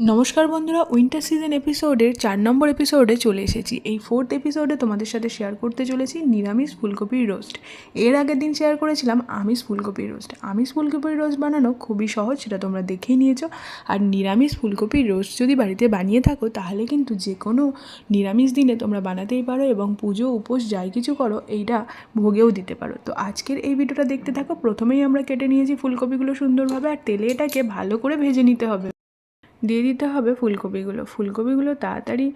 নমস্কার বন্ধুরা, winter season এপিসোডের চার নম্বর এপিসোডে চলে এসেছি। এই ফোর্থ এপিসোডে তোমাদের সাথে শেয়ার করতে চলেছি নিরামিষ ফুলকপির রোস্ট এর আগের দিন শেয়ার করেছিলাম আমিষ ফুলকপির রোস্ট আমিষ ফুলকপির রোস্ট বানানো খুবই সহজ, সেটা তোমরা দেখেই নিয়েছো। আর নিরামিষ ফুলকপির রোস্ট যদি বাড়িতে বানিয়ে থাকো, তাহলে কিন্তু যে কোনো নিরামিষ দিনে তোমরা বানাতেই পারো এবং পুজো, উপোস, যাই কিছু করো, এইটা ভোগেও দিতে পারো। তো আজকের এই ভিডিওটা দেখতে থাকো। প্রথমেই আমরা কেটে নিয়েছি ফুলকপিগুলো সুন্দরভাবে, আর তেলে এটাকে ভালো করে ভেজে নিতে হবে। দিয়ে দিতে হবে ফুলকপিগুলো। ফুলকপিগুলো তাড়াতাড়ি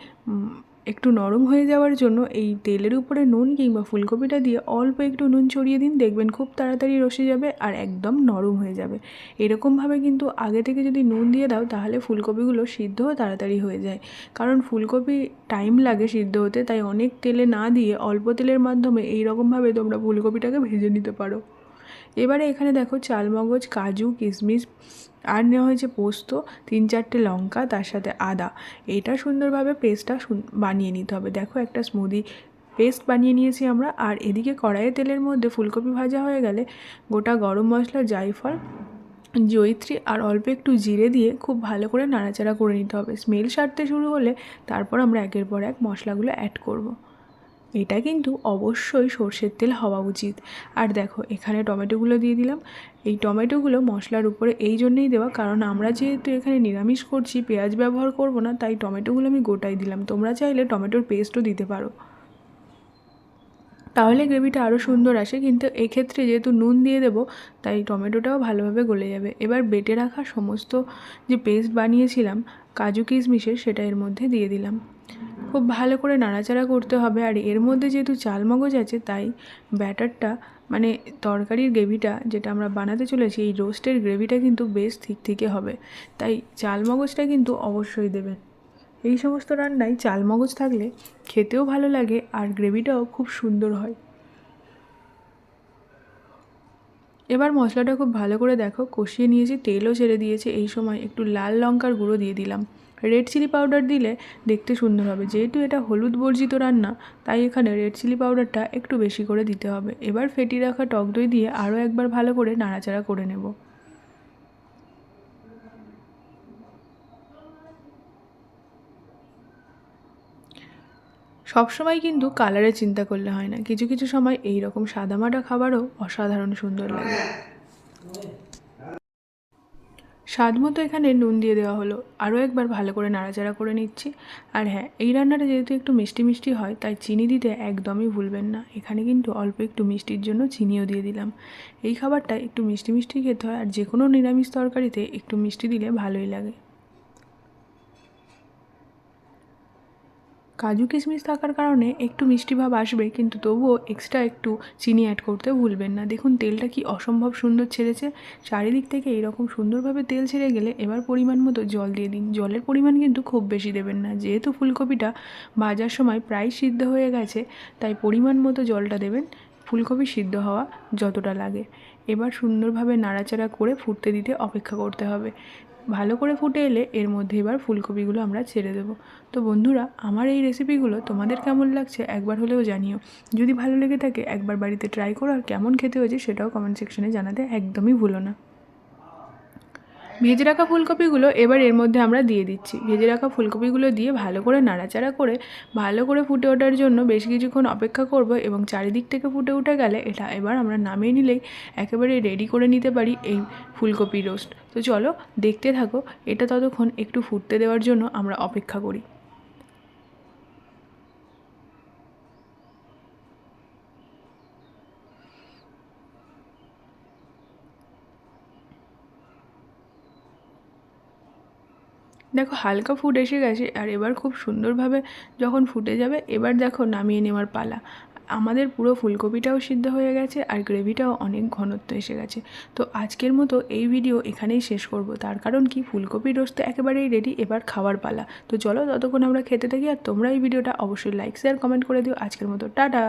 একটু নরম হয়ে যাওয়ার জন্য এই তেলের উপরে নুন কিংবা ফুলকপিটা দিয়ে অল্প একটু নুন ছড়িয়ে দিন, দেখবেন খুব তাড়াতাড়ি রসে যাবে আর একদম নরম হয়ে যাবে। এরকমভাবে কিন্তু আগে থেকে যদি নুন দিয়ে দাও, তাহলে ফুলকপিগুলো সিদ্ধও তাড়াতাড়ি হয়ে যায়। কারণ ফুলকপি টাইম লাগে সিদ্ধ হতে, তাই অনেক তেলে না দিয়ে অল্প তেলের মাধ্যমে এই রকমভাবে তোমরা ফুলকপিটাকে ভেজে নিতে পারো। এবারে এখানে দেখো চালমগজ, কাজু, কিশমিশ আর নেওয়া হয়েছে পোস্ত, তিন চারটে লঙ্কা, তার সাথে আদা। এটা সুন্দরভাবে পেস্টটা বানিয়ে নিতে হবে। দেখো একটা স্মুদি পেস্ট বানিয়ে নিয়েছি আমরা। আর এদিকে কড়াইয়ে তেলের মধ্যে ফুলকপি ভাজা হয়ে গেলে গোটা গরম মশলা, জায়ফল, জয়িত্রী আর অল্প একটু জিরে দিয়ে খুব ভালো করে নাড়াচাড়া করে নিতে হবে। স্মেল সারতে শুরু হলে তারপর আমরা একের পর এক মশলাগুলো অ্যাড করব। এটা কিন্তু অবশ্যই সর্ষের তেল হওয়া উচিত। আর দেখো, এখানে টমেটোগুলো দিয়ে দিলাম। এই টমেটোগুলো মশলার উপরে এই জন্যেই দেওয়া, কারণ আমরা যেহেতু এখানে নিরামিষ করছি, পেঁয়াজ ব্যবহার করব না, তাই টমেটোগুলো আমি গোটাই দিলাম। তোমরা চাইলে টমেটোর পেস্টও দিতে পারো। তাহলে গ্রেভিটা আরও সুন্দর আসে, কিন্তু এক্ষেত্রে যেহেতু নুন দিয়ে দেবো, তাই টমেটোটাও ভালোভাবে গলে যাবে। এবার বেটে রাখা সমস্ত যে পেস্ট বানিয়েছিলাম, কাজু কিশমিশের সেটা এর মধ্যে দিয়ে দিলাম। খুব ভালো করে নাড়াচাড়া করতে হবে, আর এর মধ্যে যেহেতু চালমগজ আছে, তাই ব্যাটারটা মানে তরকারির গ্রেভিটা যেটা আমরা বানাতে চলেছি, এই রোস্টের গ্রেভিটা কিন্তু বেশ ঠিক থেকে হবে। তাই চালমগজটা কিন্তু অবশ্যই দেবেন। এই সমস্ত রান্নায় চালমগজ থাকলে খেতেও ভালো লাগে আর গ্রেভিটাও খুব সুন্দর হয়। এবার মশলাটা খুব ভালো করে দেখো, কষিয়ে নিয়েছি, তেলও ছেড়ে দিয়েছে। এই সময় একটু লাল লঙ্কার গুঁড়ো দিয়ে দিলাম। রেড চিলি পাউডার দিলে দেখতে সুন্দর হবে। যেহেতু এটা হলুদ বর্জিত রান্না, তাই এখানে রেড চিলি পাউডারটা একটু বেশি করে দিতে হবে। এবার ফেটি রাখা টক দই দিয়ে আরও একবার ভালো করে নাড়াচাড়া করে নেব। সবসময় কিন্তু কালারের চিন্তা করলে হয় না। কিছু কিছু সময় এই রকম সাদামাটা খাবারও অসাধারণ সুন্দর লাগে। স্বাদ মতো এখানে নুন দিয়ে দেওয়া হলো। আরও একবার ভালো করে নাড়াচাড়া করে নিচ্ছি। আর হ্যাঁ এই রান্নাটা যেহেতু একটু মিষ্টি মিষ্টি হয়, তাই চিনি দিতে একদমই ভুলবেন না। এখানে কিন্তু অল্প একটু মিষ্টির জন্য চিনিও দিয়ে দিলাম। এই খাবারটা একটু মিষ্টি মিষ্টি খেতে হয়, আর যে কোনো নিরামিষ তরকারিতে একটু মিষ্টি দিলে ভালোই লাগে। কাজু কিশমিশ থাকার কারণে একটু মিষ্টি ভাব আসবে, কিন্তু তবুও এক্সট্রা একটু চিনি অ্যাড করতে ভুলবেন না। দেখুন, তেলটা কি অসম্ভব সুন্দর ছেড়েছে। চারিদিক থেকে এরকম সুন্দরভাবে তেল ছেড়ে গেলে এবার পরিমাণ মতো জল দিয়ে দিন। জলের পরিমাণ কিন্তু খুব বেশি দেবেন না। যেহেতু ফুলকপিটা ভাজার সময় প্রায় সিদ্ধ হয়ে গেছে, তাই পরিমাণ মতো জলটা দেবেন। ফুলকপি সিদ্ধ হওয়া যতটা লাগে। এবার সুন্দরভাবে নাড়াচাড়া করে ফুটতে দিতে অপেক্ষা করতে হবে। ভালো করে ফুটে এলে এর মধ্যে এবার ফুলকপিগুলো আমরা ছেড়ে দেব। তো বন্ধুরা, আমার এই রেসিপিগুলো তোমাদের কেমন লাগছে একবার হলেও জানিও। যদি ভালো লেগে থাকে একবার বাড়িতে ট্রাই করো আর কেমন খেতে হয়েছে সেটাও কমেন্ট সেকশনে জানাতে একদমই ভুলো না। ভেজে রাখা ফুলকপিগুলো এবার এর মধ্যে আমরা দিয়ে দিচ্ছি। ভেজে রাখা ফুলকপিগুলো দিয়ে ভালো করে নাড়াচাড়া করে, ভালো করে ফুটে ওঠার জন্য বেশ কিছুক্ষণ অপেক্ষা করব এবং চারিদিক থেকে ফুটে উঠে গেলে এটা এবার আমরা নামিয়ে নিলেই একেবারে রেডি করে নিতে পারি এই ফুলকপি রোস্ট তো চলো দেখতে থাকো, এটা ততক্ষণ একটু ফুটতে দেওয়ার জন্য আমরা অপেক্ষা করি। দেখো হালকা ফুট এসে গেছে, আর এবার খুব সুন্দরভাবে যখন ফুটে যাবে, এবার দেখো নামিয়ে নেওয়ার পালা। আমাদের পুরো ফুলকপিটাও সিদ্ধ হয়ে গেছে, আর গ্রেভিটাও অনেক ঘনত্ব এসে গেছে। তো আজকের মতো এই ভিডিও এখানেই শেষ করব। তার কারণ কি? ফুলকপি রোস্ট একেবারেই রেডি এবার খাওয়ার পালা। তো চলো ততক্ষণ আমরা খেতে থাকি, আর তোমরা এই ভিডিওটা অবশ্যই লাইক শেয়ার কমেন্ট করে দিও। আজকের মতো, টাটা!